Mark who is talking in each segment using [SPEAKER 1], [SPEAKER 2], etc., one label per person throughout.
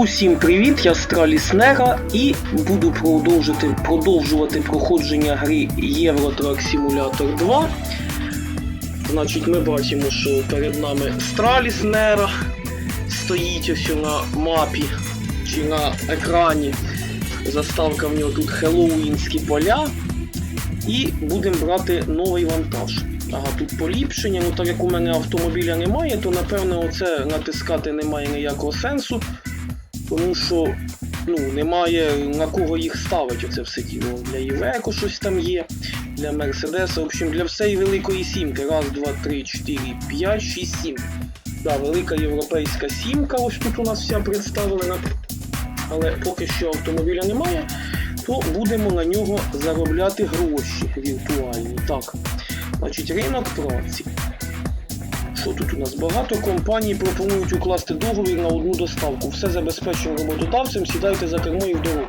[SPEAKER 1] Усім привіт, я Страліс Нега і буду продовжити, продовжувати проходження гри Euro Truck Simulator 2. Значить, ми бачимо, що перед нами Страліс Нера стоїть ось на мапі чи на екрані. Заставка в нього тут Хеллоуінські поля. І будемо брати новий вантаж. Ага, тут поліпшення. Ну так як у мене автомобіля немає, то напевно оце натискати немає ніякого сенсу. Тому що ну, немає на кого їх ставити оце все діло. Для Івеко щось там є, для Мерседеса, в общем, для всієї великої сімки. Раз, два, три, чотири, п'ять, шість, сім. Да, велика європейська сімка, ось тут у нас вся представлена. Але поки що автомобіля немає, то будемо на нього заробляти гроші віртуальні. Так, значить, ринок праці. Що тут у нас? Багато компаній пропонують укласти договір на одну доставку. Все забезпечено роботодавцем, сідайте за кермо і в дорогу.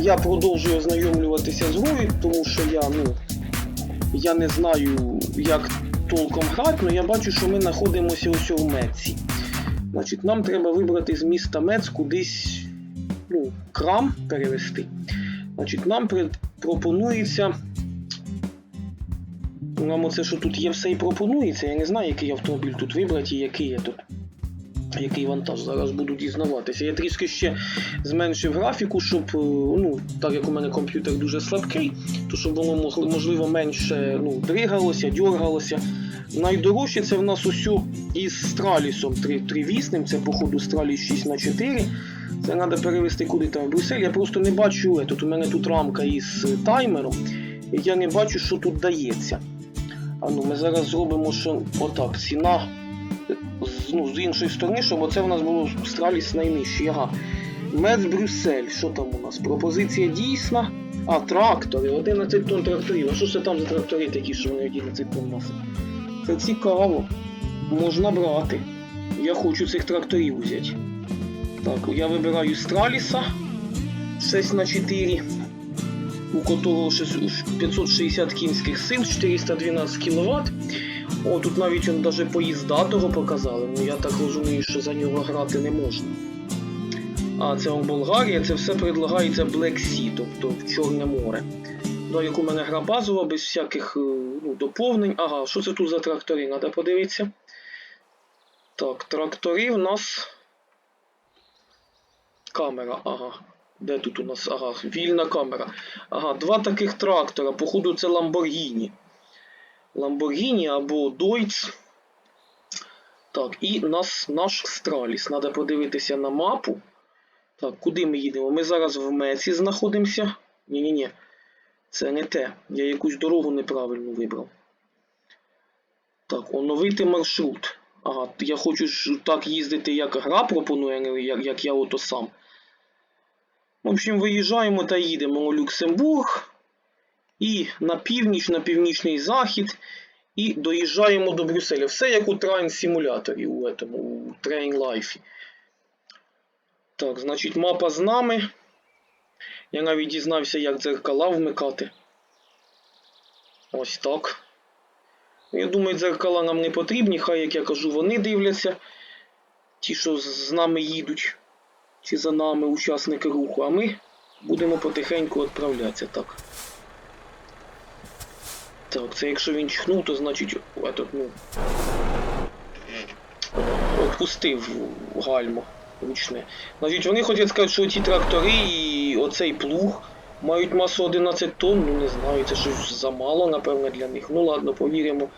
[SPEAKER 1] Я продовжую ознайомлюватися з грою, тому що я, ну, я не знаю, як толком грати, але я бачу, що ми знаходимося ось у Меці. Значить, нам треба вибрати з міста Мец кудись ну, крам перевести. Значить, нам пропонується. Нам оце, що тут є, все і пропонується. Я не знаю, який автомобіль тут вибрати і який є тут. Який вантаж зараз буду дізнаватися. Я трішки ще зменшив графіку, щоб, е, ну, так як у мене комп'ютер дуже слабкий, то щоб воно можливо менше ну, дригалося, дьоргалося. Найдорожче це в нас усю із Стралісом 3.8, це походу Страліс 6 х 4 Це треба перевести куди там в Брюссель. Я просто не бачу. е, Тут у мене тут рамка із е, таймером. Я не бачу, що тут дається. А ну, ми зараз зробимо, що отак, ціна ну, з іншої сторони, щоб оце в нас було Страліс найнижчий. Ага. Мец Брюссель, що там у нас? Пропозиція дійсна. А, трактори, 11 тонн тракторів. А що це там за трактори такі, що вони 11 тонн носять? Це цікаво. Можна брати. Я хочу цих тракторів взяти. Так, я вибираю Страліса 6 на 4 у которого 560 кінських сил, 412 кВт. О, тут навіть он даже поїзда того показали. Ну я так розумію, що за нього грати не можна. А це он Болгарія, це все предлагається Black Sea, тобто в Чорне море. Ну, як у мене гра базова, без всяких е, ну, доповнень. Ага, що це тут за трактори? Треба подивитися. Так, трактори в нас. Камера, ага. Де тут у нас? Ага, вільна камера. Ага, два таких трактора. Походу, це Lamborghini. Lamborghini або Deutz. Так, і нас, наш Страліс. Треба подивитися на мапу. Так, куди ми їдемо? Ми зараз в Меці знаходимося. Ні-ні-ні. Це не те. Я якусь дорогу неправильно вибрав. Так, оновити маршрут. Ага, я хочу ж так їздити, як гра пропонує, як, як я ото сам. В общем, виїжджаємо та їдемо у Люксембург. І на північ, на північний захід. І доїжджаємо до Брюсселя. Все як у Train симуляторі у, этому, у Train Life. Так, значить, мапа з нами. Я навіть дізнався, як дзеркала вмикати. Ось так. Я думаю, дзеркала нам не потрібні, хай, як я кажу, вони дивляться. Ті, що з нами їдуть чи за нами учасники руху, а ми будемо потихеньку відправлятися. Так. Так, це якщо він чхнув, то значить этот, ну, відпустив гальмо ручне. Значить, вони хочуть сказати, що ці трактори і оцей плуг мають масу 11 тонн, ну не знаю, це щось замало, напевно, для них. Ну ладно, повіримо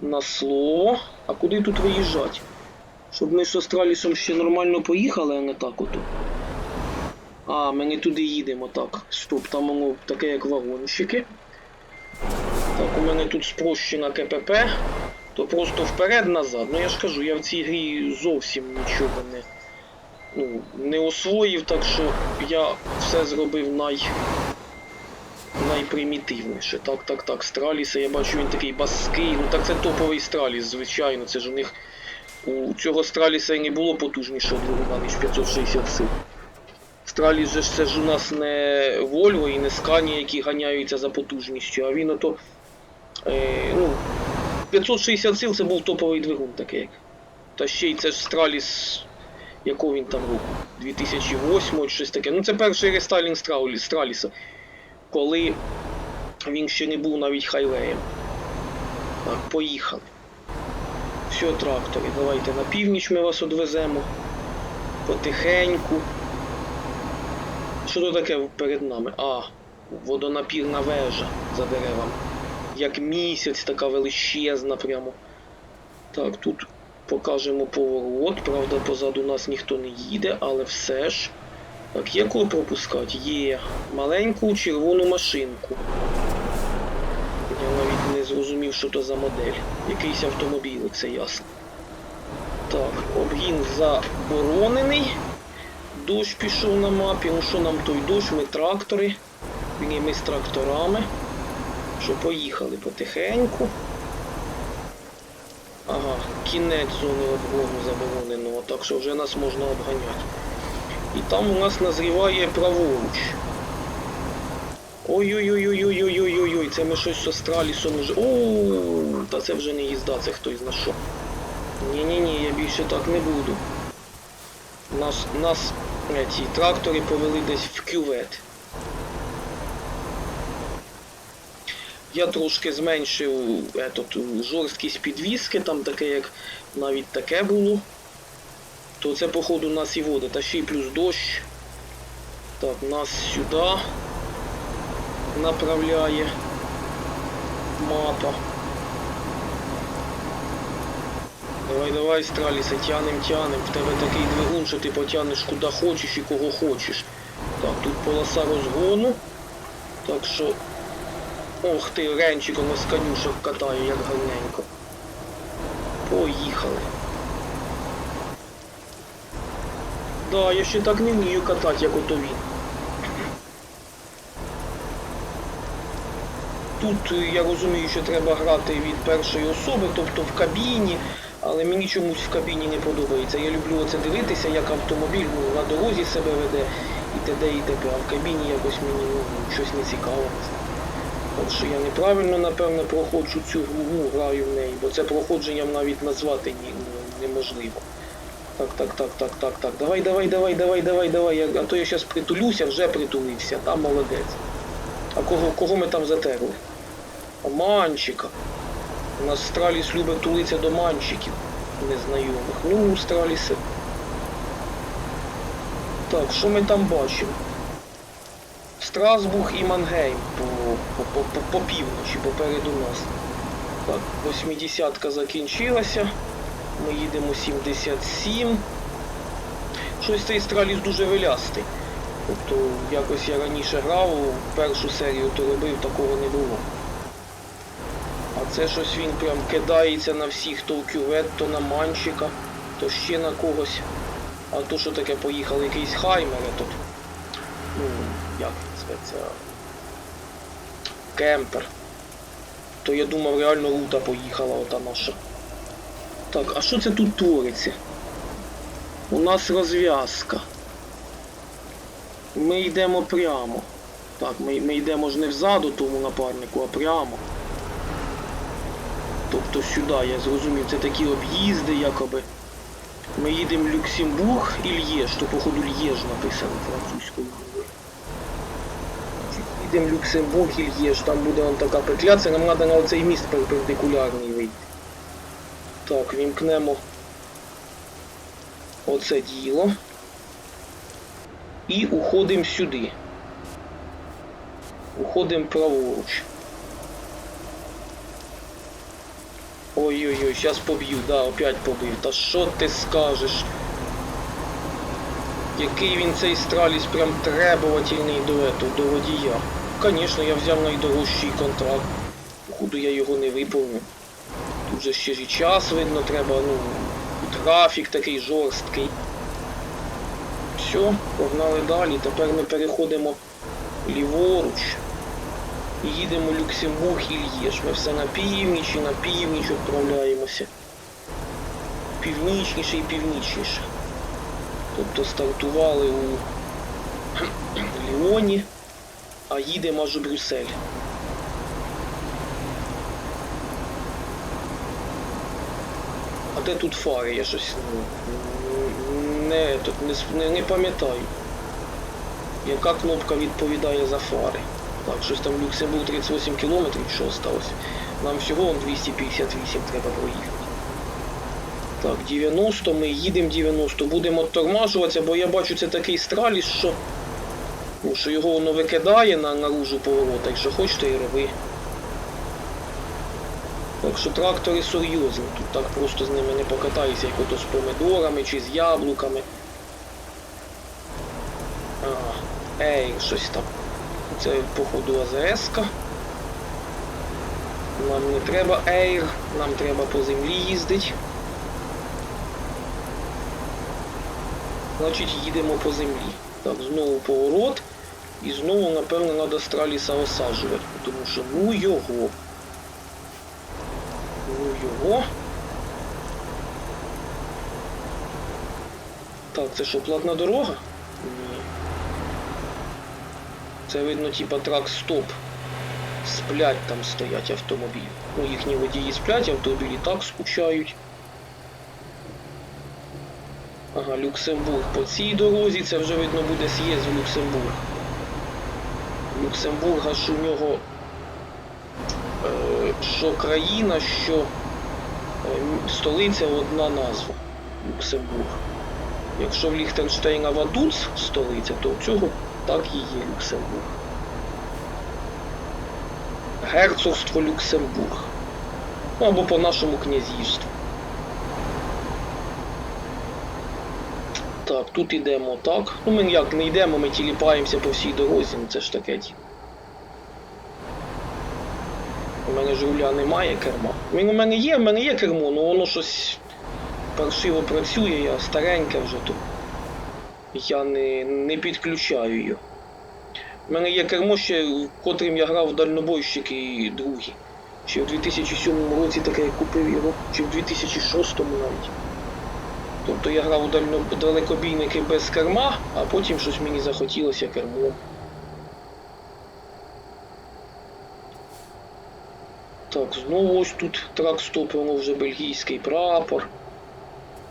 [SPEAKER 1] на слово. А куди тут виїжджати? Щоб ми з Астралісом ще нормально поїхали, а не так ото. А, ми не туди їдемо, так. Стоп, там воно таке як вагончики. Так, у мене тут спрощена КПП. То просто вперед-назад. Ну я ж кажу, я в цій грі зовсім нічого не, ну, не освоїв, так що я все зробив най... найпримітивніше. Так, так, так. Страліса, я бачу, він такий баский. Ну так це топовий Страліс, звичайно. Це ж у них у цього Страліса і не було потужнішого двигуна, ніж 560 сил. Страліс же це ж у нас не Volvo і не Scania, які ганяються за потужністю, а він ото. Е, ну, 560 сил це був топовий двигун такий. як. Та ще й це ж Страліс Якого він там року? 2008 чи щось таке. Ну це перший рестайлінг Страліса. Коли він ще не був навіть хайлеєм. Так, поїхали. Все, трактори, давайте на північ ми вас одвеземо. Потихеньку. Що тут таке перед нами? А, водонапірна вежа за деревами. Як місяць така величезна прямо. Так, тут покажемо поворот. Правда, позаду нас ніхто не їде, але все ж. Так, є кого пропускати? Є. Маленьку червону машинку. Я навіть не зрозумів, що то за модель. Якийсь автомобіль, це ясно. Так, обгін заборонений. Дощ пішов на мапі. Ну що нам той дощ? Ми трактори. Ми з тракторами. Що поїхали потихеньку. Ага, кінець зони обгону забороненого, так що вже нас можна обганяти. І там у нас назріває праворуч. Ой-ой-ой-ой-ой-ой-ой-ой, це ми щось з Астралісом вже. Оу, та це вже не їзда, це хтось на що. Ні-ні-ні, я більше так не буду. Нас, нас е, ці трактори повели десь в кювет. Я трошки зменшив етот, жорсткість підвіски, там таке, як навіть таке було. То це, походу, нас і води. Та ще й плюс дощ. Так, нас сюди направляє мапа. Давай, давай, Страліса, тянем, тянем. В тебе такий двигун, що ти потягнеш куди хочеш і кого хочеш. Так, тут полоса розгону. Так що Ох ти, ренчиком із конюшок катаю, як гарненько. Поїхали. Да, я ще так не вмію катати, як ото він. Тут е, я розумію, що треба грати від першої особи, тобто в кабіні, але мені чомусь в кабіні не подобається. Я люблю оце дивитися, як автомобіль ну, на дорозі себе веде і т.д. і т.п. А в кабіні якось мені ну, щось не цікаво. Так що я неправильно, напевно, проходжу цю гру, ну, граю в неї, бо це проходженням навіть назвати ну, неможливо. Так, так, так, так, так, так. Давай, давай, давай, давай, давай, давай. А то я зараз притулюся, вже притулився, там молодець. А кого, кого ми там затерли? Манчика. У нас Страліс любить тулитися до манчиків незнайомих. Ну, Страліси. Так, що ми там бачимо? Страсбург і Мангейм по, по, по, по півночі, попереду нас. Так, 80-ка закінчилася. Ми їдемо 77. Щось цей страліс дуже вилястий. Тобто якось я раніше грав, першу серію то робив, такого не було. Це щось він прям кидається на всіх, то в кювет, то на манчика, то ще на когось. А то що таке поїхали якийсь хаймер тут. Ну, як він зветься? Кемпер. То я думав реально рута поїхала ота наша. Так, а що це тут твориться? У нас розв'язка. Ми йдемо прямо. Так, ми, ми йдемо ж не взаду тому напарнику, а прямо. Тобто сюди, я зрозумів, це такі об'їзди якоби. Ми їдемо в Люксембург і Л'єж, то походу Л'єж написано французькою мовою. Їдемо Люксембург і Л'єж, там буде он така петля, це нам треба на оцей міст перпендикулярний вийти. Так, вімкнемо оце діло. І уходимо сюди. Уходимо праворуч. Ой-ой-ой, зараз поб'ю, да, опять побив. Та що ти скажеш? Який він цей страліс прям требовательний этого, до водія. Звісно, я взяв найдорожчий контракт. Походу я його не виповню. Тут же ще ж і час видно, треба, ну, тут графік такий жорсткий. Все, погнали далі. Тепер ми переходимо ліворуч. Їдемо в Люксембург і Л'єш. Ми все на північ і на північ відправляємося. Північніше і північніше. Тобто стартували у Ліоні, а їдемо аж у Брюссель. А де тут фари? Я щось не, не, не пам'ятаю. Яка кнопка відповідає за фари? Так, щось там Люксембург 38 кілометрів, що осталось. Нам всього он 258 треба проїхати. Так, 90, ми їдемо 90, будемо оттормажуватися, бо я бачу це такий страліс, що, ну, що його воно викидає на наружу поворота, якщо хочете і роби. Так що трактори серйозні, тут так просто з ними не покатаєшся, як ото з помидорами чи з яблуками. Ага, ей, щось там. Це походу АЗС-ка. Нам не треба Air, нам треба по землі їздити. Значить їдемо по землі. Так, знову поворот. І знову, напевно, треба Страліса осаджувати, тому що ну його. Ну його. Так, це що, платна дорога? Це видно, типа трак стоп. Сплять там стоять автомобілі. Ну, їхні водії сплять, автомобілі так скучають. Ага, Люксембург по цій дорозі, це вже видно буде з'їзд в Люксембург. Люксембурга ж у нього е, що країна, що е, столиця одна назва Люксембург. Якщо в Ліхтенштейна Вадуц столиця, то цього так є Люксембург. Герцогство Люксембург. Ну або по нашому князівству. Так, тут йдемо так. Ну ми як не йдемо, ми тіліпаємося по всій дорозі, ну це ж таке. У мене ж руля немає керма. Він у мене є, в мене є кермо, але воно щось паршиво працює, я стареньке вже тут. Я не, не підключаю його. У мене є кермо ще, котрим я грав в дальнобойщики другі. Ще в 2007 році таке я купив його, чи в 2006 навіть. Тобто я грав у дально... далекобійники без керма, а потім щось мені захотілося кермом. Так, знову ось тут трак стоп, воно вже бельгійський прапор.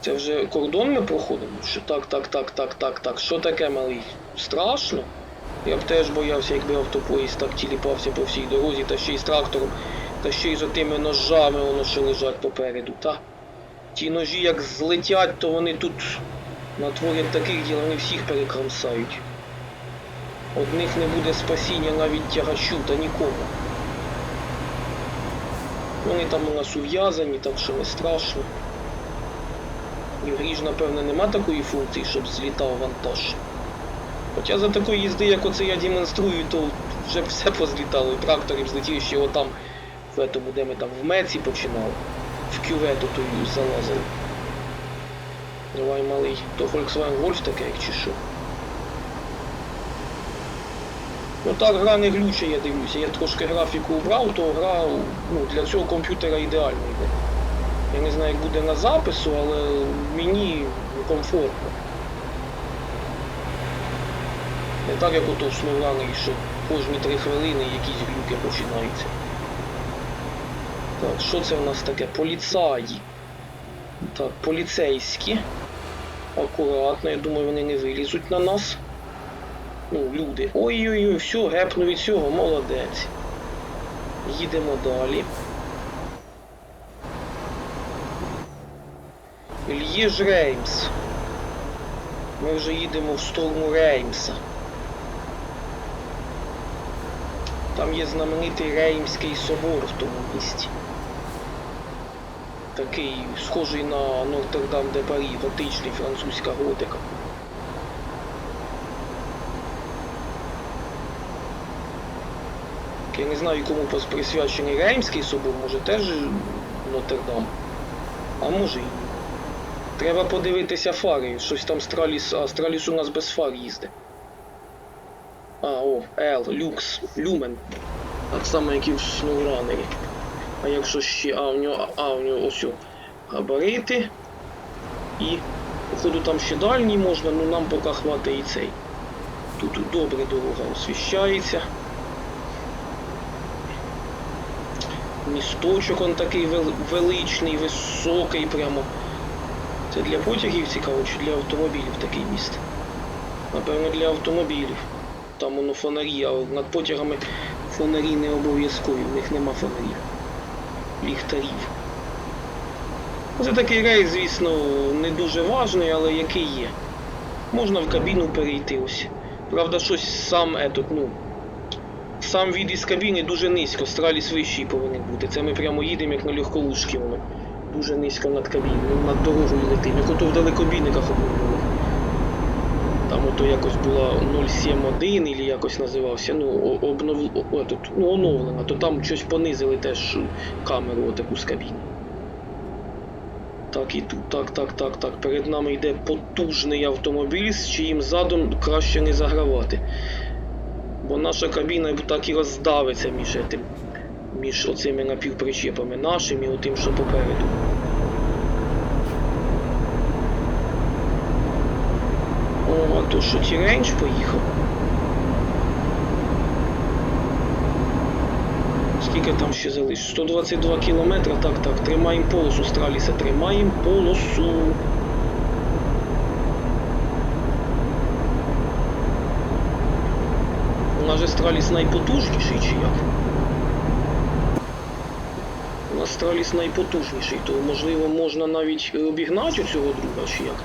[SPEAKER 1] Це вже кордон ми проходимо? Що так, так, так, так, так, так. Що таке малий? Страшно? Я б теж боявся, якби автопоїзд так тіліпався по всій дорозі, та ще й з трактором, та ще й з отими ножами, воно що лежать попереду, та? Ті ножі як злетять, то вони тут натворять таких діл, вони всіх перекромсають. Одних не буде спасіння навіть тягачу та нікому. Вони там у нас ув'язані, так що не страшно. І в грі ж, напевно, нема такої функції, щоб злітав вантаж. Хоча за такої їзди, як оце я демонструю, то вже все позлітало. І тракторів злетів ще отам, в этому, де ми там в Меці починали. В кювету тою залазили. Давай малий. То Volkswagen Golf таке, як чи що. Ну так гра не глюча, я дивлюся. Я трошки графіку убрав, то гра ну, для цього комп'ютера ідеально йде. Я не знаю, як буде на запису, але мені комфортно. Не так, як ото в Смолані, що кожні три хвилини якісь глюки починаються. Так, що це в нас таке? Поліцаї. Так, поліцейські. Акуратно, я думаю, вони не вилізуть на нас. Ну, люди. Ой-ой-ой, все, гепну від цього, молодець. Їдемо далі. Льєж Реймс. Ми вже їдемо в сторону Реймса. Там є знаменитий Реймський собор в тому місті. Такий схожий на Нотр-Дам де Парі, готичний французька готика. Я не знаю, кому присвячений Реймський собор, може теж Нотр-Дам. А може і ні. Треба подивитися фари. Щось там Страліс. А Страліс у нас без фар їздить. А, о, L, Люкс, Люмен. Так само, як і в Snowrunner. А якщо ще. А, у нього. А, у нього ось. Габарити. І. Походу там ще дальній можна, ну нам поки хватить і цей. Тут добре дорога освіщається. Місточок он такий вел- величний, високий прямо. Це для потягів цікаво чи для автомобілів такий міст? Напевно, для автомобілів. Там воно фонарі, а над потягами фонарі не обов'язкові, в них нема фонарів. Ліхтарів. Це такий рейс, звісно, не дуже важний, але який є. Можна в кабіну перейти ось. Правда, щось сам етот, ну. Сам від із кабіни дуже низько, страліс вищий повинен бути. Це ми прямо їдемо, як на легковушки воно. Дуже низько над кабіною, над дорогою летим, як ото в далекобійниках обмовили. Там ото якось була 071 или якось називався, ну, обнов... о, ну, оновлена, то там щось понизили теж камеру отаку з кабіни. Так, і тут, так, так, так, так. Перед нами йде потужний автомобіль, з чиїм задом краще не загравати. Бо наша кабіна так і роздавиться між этим, між оцими напівпричепами нашим і отим, що попереду. О, а то що Тіренч поїхав. Скільки там ще залишилось? 122 кілометри. Так, так, тримаємо полосу, Страліса, тримаємо полосу. У нас же Страліс найпотужніший чи як? У нас Страліс найпотужніший, то можливо можна навіть е, обігнати у цього друга чи як?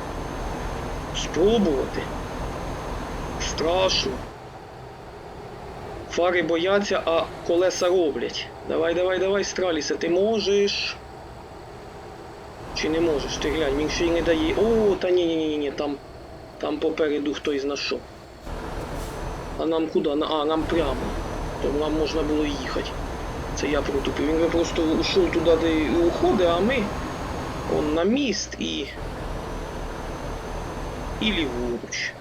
[SPEAKER 1] Спробувати. Страшно. Фари бояться, а колеса роблять. Давай, давай, давай, Стралісе, ти можеш. Чи не можеш? Ти глянь, він ще й не дає. О, та ні, ні, ні, ні, там. Там попереду хтось знайшов. А нам куди? А, нам прямо. То нам можна було їхати. Це я протупив. Він би просто ушов туди, де і уходить, а ми он на міст і. І ліворуч.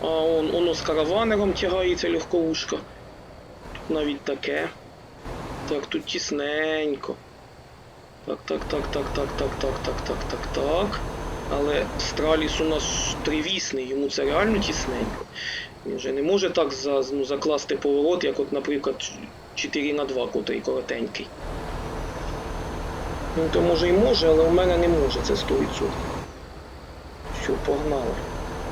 [SPEAKER 1] А он, воно з караванером тягається легковушка. Тут навіть таке. Так, тут тісненько. Так, так, так, так, так, так, так, так, так, так, так. Але Страліс у нас тривісний, йому це реально тісненько. Він же не може так за, ну, закласти поворот, як от, наприклад, 4 на 2, котрий коротенький. Ну, то може і може, але у мене не може, це 100%. Все, погнали.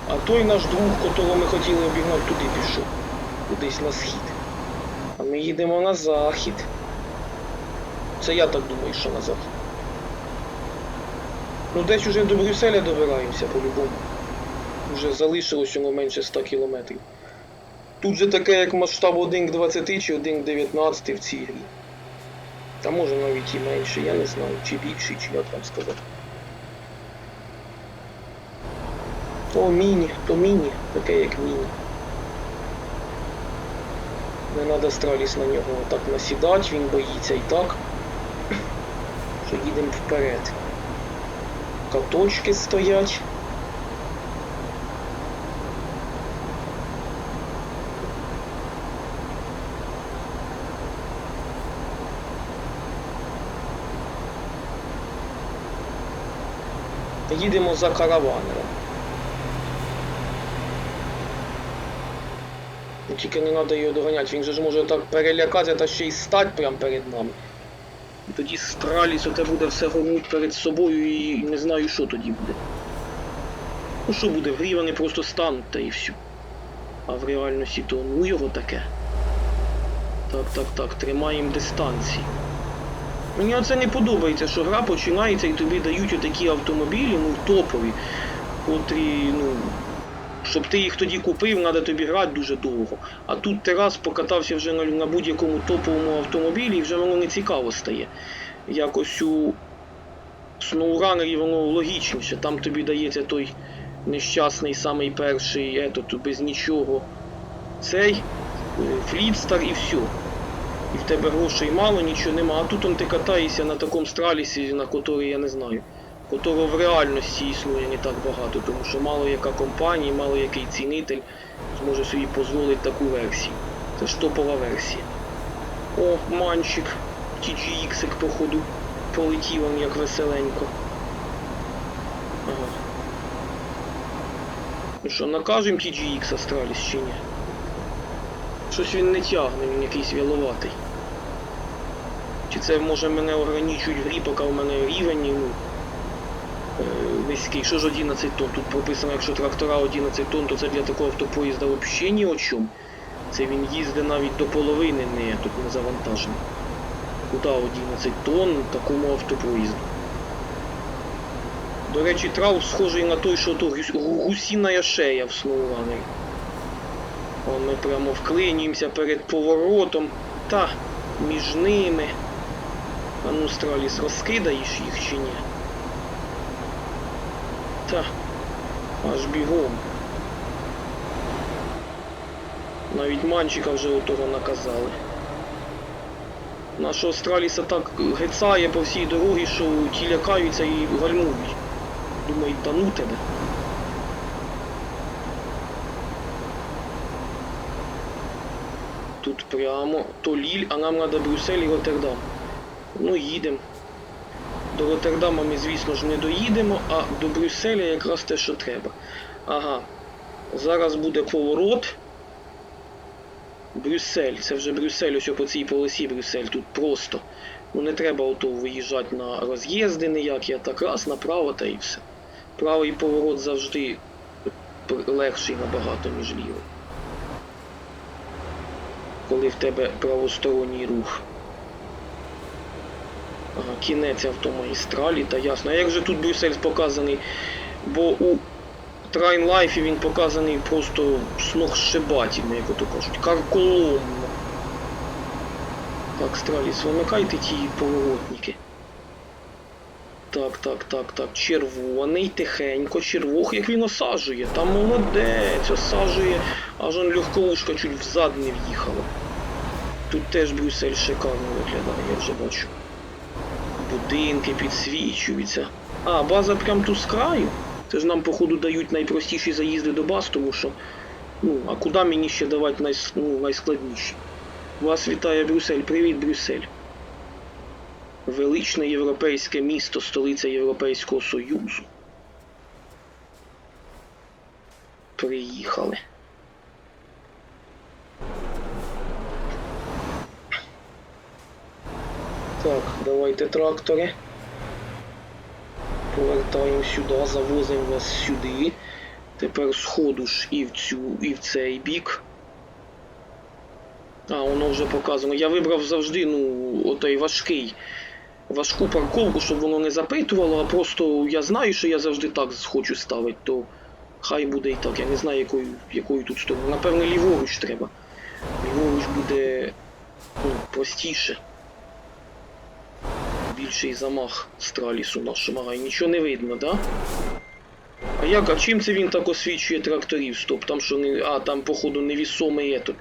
[SPEAKER 1] А той наш друг, котрого ми хотіли обігнати, туди пішов. Кудись на схід. А ми їдемо на захід. Це я так думаю, що на захід. Ну десь уже до Брюсселя добираємося по-любому. Вже залишилось йому менше 100 кілометрів. Тут же таке як масштаб 1 к 20 чи 1 к 19 в цій грі. Та може навіть і менше, я не знаю, чи більший, чи як там сказати. О, міні, то міні, таке як міні. Не треба страліс на нього так насідати, він боїться і так. Що їдемо вперед. Каточки стоять. Їдемо за караванером. Ну, Тільки не треба його доганяти, він же ж може так перелякати та ще й стать прямо перед нами. І тоді страліс оте буде все горнуть перед собою і не знаю, що тоді буде. Ну що буде, в грі вони просто стануть та і все. А в реальності то ну його таке. Так, так, так, тримаємо дистанції. Мені оце не подобається, що гра починається і тобі дають отакі автомобілі, ну топові, котрі, ну, щоб ти їх тоді купив, треба тобі грати дуже довго. А тут ти раз покатався вже на, на будь-якому топовому автомобілі і вже воно не цікаво стає. Якось у SnowRunner воно логічніше. Там тобі дається той нещасний самий перший, етот, без нічого. Цей е, флідстар і все. І в тебе грошей мало, нічого нема. А тут он ти катаєшся на такому стралісі, на котрий я не знаю, котрого в реальності існує не так багато, тому що мало яка компанія, мало який цінитель зможе собі дозволити таку версію. Це ж топова версія. О, манчик, TGX походу полетів он як веселенько. Ага. Ну що, накажем TGX Астраліс чи ні? Щось він не тягне, він якийсь віловатий. Чи це може мене ограничують в грі, поки у мене рівень, ну, низький. Що ж 11 тонн? Тут прописано, якщо трактора 11 тонн, то це для такого автопоїзда взагалі ні о чому. Це він їздить навіть до половини не тут не завантажений. Куди 11 тонн такому автопоїзду? До речі, трав схожий на той, що то гус- гусіна шея в Сноуранері. О, ми прямо вклинюємося перед поворотом. Та між ними. А ну, Страліс, розкидаєш їх чи ні? Та, аж бігом. Навіть манчика вже отого наказали. Нашого Страліса так гецає по всій дорозі, що ті лякаються і гальмують. Думають, та ну тебе. Тут прямо то Ліль, а нам треба Брюссель і Роттердам. Ну, їдемо. До Роттердама ми, звісно ж, не доїдемо, а до Брюсселя якраз те, що треба. Ага. Зараз буде поворот. Брюссель. Це вже Брюссель, ось по цій полосі Брюссель. Тут просто. Ну не треба ото виїжджати на роз'їзди ніякі, а так раз направо та і все. Правий поворот завжди легший набагато, ніж лівий. Коли в тебе правосторонній рух. Кінець автомагістралі, та ясно. А як же тут Брюссель показаний? Бо у Life він показаний просто сногсшибательно, як ото кажуть, карколомно. Так, Страліс, вимикайте ті поворотники. Так, так, так, так. Червоний, тихенько, червох, як він осаджує. Там молодець, осаджує, аж он легковушка чуть взад не в'їхала. Тут теж Брюссель шикарно виглядає, я вже бачу. Будинки підсвічуються. А, база прям тут з краю. Це ж нам, походу, дають найпростіші заїзди до баз, тому що. Ну, а куди мені ще давати найс... ну, найскладніші? Вас вітає Брюссель. Привіт, Брюссель. Величне європейське місто, столиця Європейського Союзу. Приїхали. Так, давайте трактори. Повертаємо сюди, завозимо вас сюди. Тепер сходу ж і в цю, і в цей бік. А, воно вже показано. Я вибрав завжди, ну, отой важкий. Важку парковку, щоб воно не запитувало, а просто я знаю, що я завжди так хочу ставити, то хай буде і так. Я не знаю, якою, якою тут стороною. Напевно, ліворуч треба. Ліворуч буде ну, простіше. Більший замах стралісу нашого. І нічого не видно, да? А як, а чим це він так освічує тракторів? Стоп, там що не. А, там, походу, невісомий ето.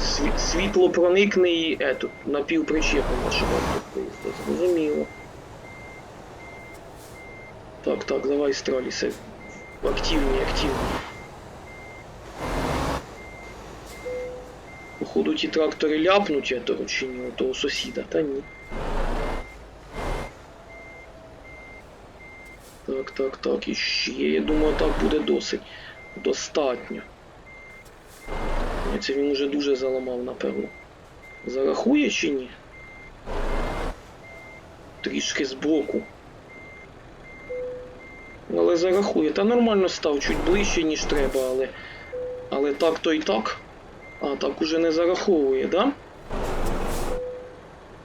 [SPEAKER 1] Сві... Світлопроникний ето, напівпричепом нашого автопоїзда. Зрозуміло. Так, так, давай стралісе. Активні, активні. Походу ті трактори ляпнуть ето, чи ні, у того сусіда, та ні. Так, так, так, і ще, я думаю, так буде досить. Достатньо. Це він уже дуже заламав, напевно. Зарахує чи ні? Трішки збоку. Але зарахує. Та нормально став чуть ближче, ніж треба, але. Але так то і так. А, так уже не зараховує, да?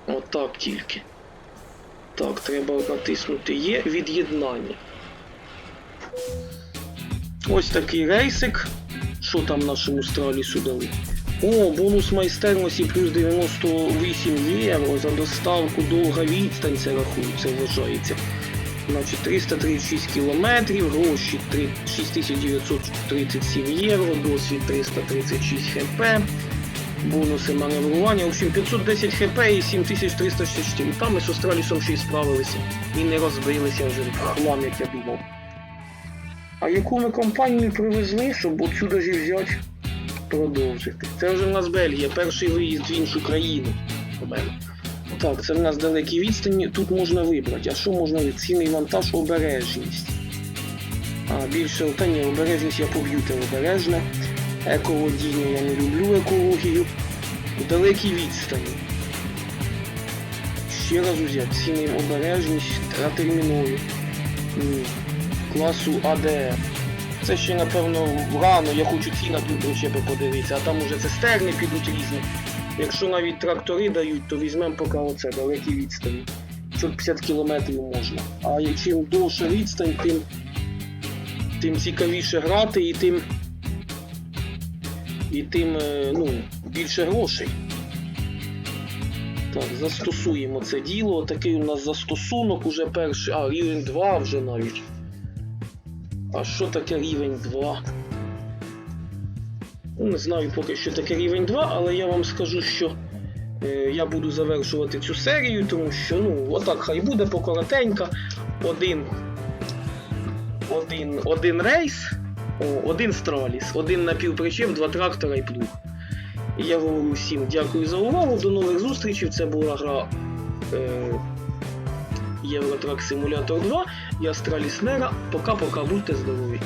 [SPEAKER 1] Отак тільки. Так, треба натиснути Є від'єднання. Ось такий рейсик. Що там нашому стралісу дали? О, бонус майстерності плюс 98 євро за доставку довга відстань, це рахується, вважається. Значить 336 кілометрів, гроші 6937 євро, досвід 336 хп, бонуси маневрування, в общем 510 хп і 7364. Там ми з Астралісом ще й справилися і не розбилися вже в хлам, як я думав. А яку ми компанію привезли, щоб отсюди ж і взяти? Продовжити. Це вже в нас Бельгія, перший виїзд в іншу країну. Так, це в нас далекі відстані, тут можна вибрати. А що можна вибрати? Цінний вантаж, обережність. А, більше, та ні, обережність я поб'ю те обережне. Еководіння я не люблю екологію. Далекі відстані. Ще раз взяти. Цінний обережність та термінові. Ні. Класу АДР. Це ще, напевно, рано, я хочу ці на тут причепи подивитися, а там уже цистерни підуть різні. Якщо навіть трактори дають, то візьмемо поки оце далекі відстані. Щоб 50 кілометрів можна. А чим довша відстань, тим, тим цікавіше грати і тим, і тим е, ну, більше грошей. Так, застосуємо це діло. Такий у нас застосунок уже перший. А, рівень 2 вже навіть. А що таке рівень 2? Ну, не знаю поки що таке рівень 2, але я вам скажу, що е, я буду завершувати цю серію, тому що ну, отак хай буде покоротенько. Один, один, один рейс, о, один страліс, один напівпричеп, два трактора і плуг. І я говорю всім дякую за увагу. До нових зустрічей. Це була гра е, Євротрак Симулятор 2. Я Страліс Нера. Пока-пока, будьте здорові.